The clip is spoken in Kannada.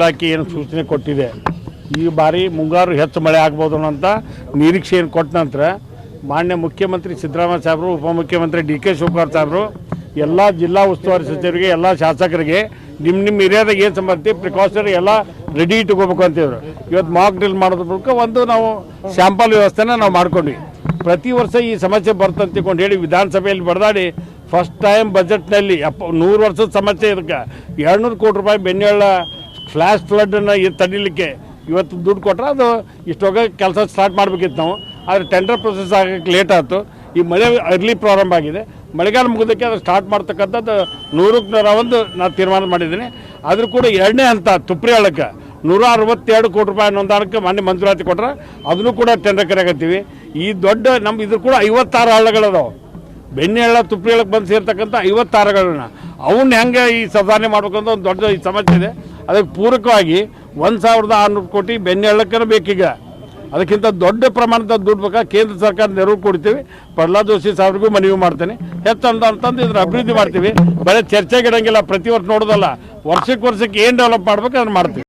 ಇಲಾಖೆ ಏನು ಸೂಚನೆ ಕೊಟ್ಟಿದೆ. ಈ ಬಾರಿ ಮುಂಗಾರು ಹೆಚ್ಚು ಮಳೆ ಆಗ್ಬೋದು ಅಂತ ನಿರೀಕ್ಷೆಯನ್ನು ಕೊಟ್ಟ ನಂತರ ಮಾನ್ಯ ಮುಖ್ಯಮಂತ್ರಿ ಸಿದ್ದರಾಮಯ್ಯ ಸಾಹೇಬರು ಉಪಮುಖ್ಯಮಂತ್ರಿ ಡಿ ಕೆ ಶಿವಕುಮಾರ್ ಸಾಹೇಬರು ಎಲ್ಲ ಜಿಲ್ಲಾ ಉಸ್ತುವಾರಿ ಸಚಿವರಿಗೆ, ಎಲ್ಲ ಶಾಸಕರಿಗೆ ನಿಮ್ಮ ನಿಮ್ಮ ಏರಿಯಾದಾಗ ಏನು ಸಂಬಂಧಿ ಪ್ರಿಕಾಷನರಿ ಎಲ್ಲ ರೆಡಿ ಇಟ್ಕೋಬೇಕು ಅಂತಿದ್ರು ಇವತ್ತು ಮಾಕ್ ಡ್ರಿಲ್ ಮಾಡೋದ್ರ ಮೂಲಕ ಒಂದು ನಾವು ಸ್ಯಾಂಪಲ್ ವ್ಯವಸ್ಥೆನ ನಾವು ಮಾಡ್ಕೊಂಡ್ವಿ. ಪ್ರತಿ ವರ್ಷ ಈ ಸಮಸ್ಯೆ ಬರ್ತಂತ ತಿಳ್ಕೊಂಡು ಹೇಳಿ ವಿಧಾನಸಭೆಯಲ್ಲಿ ಬಡದಾಡಿ ಫಸ್ಟ್ ಟೈಮ್ ಬಜೆಟ್ನಲ್ಲಿ ಅಪ್ಪ ನೂರು ವರ್ಷದ ಸಮಸ್ಯೆ ಇದಕ್ಕೆ. ಎರಡುನೂರು ಕೋಟಿ ರೂಪಾಯಿ ಬೆನ್ನೆಳ್ಳ ಫ್ಲ್ಯಾಶ್ ಫ್ಲಡ್ಡನ್ನು ತಡಿಲಿಕ್ಕೆ ಇವತ್ತು ದುಡ್ಡು ಕೊಟ್ಟರೆ ಅದು ಇಷ್ಟೊಗ ಕೆಲಸ ಸ್ಟಾರ್ಟ್ ಮಾಡಬೇಕಿತ್ತು ನಾವು. ಆದರೆ ಟೆಂಡರ್ ಪ್ರೊಸೆಸ್ ಆಗಕ್ಕೆ ಲೇಟ್ ಆಯಿತು. ಈ ಮಳೆ ಅರ್ಲಿ ಪ್ರಾರಂಭ ಆಗಿದೆ. ಮಳೆಗಾಲ ಮುಗಿದಕ್ಕೆ ಅದು ಸ್ಟಾರ್ಟ್ ಮಾಡ್ತಕ್ಕಂಥದ್ದು ನೂರಕ್ಕೆ ನೂರ ಒಂದು ನಾನು ತೀರ್ಮಾನ ಮಾಡಿದ್ದೀನಿ. ಆದರೂ ಕೂಡ ಎರಡನೇ ಹಂತ ತುಪ್ರಿ ಹಳಕ್ಕೆ ನೂರ ಅರವತ್ತೆರಡು ಕೋಟಿ ರೂಪಾಯಿ ಅನುದಾನಕ್ಕೆ ಮಾನ್ಯ ಮಂಜೂರಾತಿ ಕೊಟ್ಟರೆ ಅದನ್ನು ಕೂಡ ಟೆಂಡರ್ ಕರೆಯಾಗತ್ತೀವಿ ಈ ದೊಡ್ಡ ನಮ್ಮ ಇದ್ರ ಕೂಡ ಐವತ್ತಾರು ಹಳ್ಳಗಳದಾವೆ. ಬೆಣ್ಣೆ ಹಳ್ಳ ತುಪ್ರಿ ಹಳ್ಳಕ್ಕೆ ಬಂದು ಸೇರ್ತಕ್ಕಂಥ ಐವತ್ತಾರುಗಳನ್ನ ಅವನ್ನ ಹೆಂಗೆ ಈ ಸಧಾರಣೆ ಮಾಡ್ಬೇಕಂತ ಒಂದು ದೊಡ್ಡ ಈ ಸಮಸ್ಯೆ ಇದೆ. ಅದಕ್ಕೆ ಪೂರಕವಾಗಿ ಒಂದು ಸಾವಿರದ ಆರುನೂರು ಕೋಟಿ ಬೆಣ್ಣೆ ಹಳ್ಳಕ್ಕೇ ಬೇಕೀಗ. ಅದಕ್ಕಿಂತ ದೊಡ್ಡ ಪ್ರಮಾಣದ ದುಡ್ಡು ಬೇಕಾ? ಕೇಂದ್ರ ಸರ್ಕಾರ ನೆರವು ಕೊಡ್ತೀವಿ. ಪ್ರಹ್ಲಾದ್ ಜೋಶಿ ಸಾಹೇಬ್ರಿಗೂ ಮನವಿ ಮಾಡ್ತೇನೆ. ಹೆಚ್ಚು ಅಂತ ಅಂತಂದು ಇದ್ರ ಅಭಿವೃದ್ಧಿ ಮಾಡ್ತೀವಿ. ಬರೀ ಚರ್ಚೆಗೆ ಇಡಂಗಿಲ್ಲ, ಪ್ರತಿ ವರ್ಷ ನೋಡೋದಲ್ಲ. ವರ್ಷಕ್ಕೆ ವರ್ಷಕ್ಕೆ ಏನು ಡೆವಲಪ್ ಮಾಡ್ಬೇಕು ಅದನ್ನು ಮಾಡ್ತೀವಿ.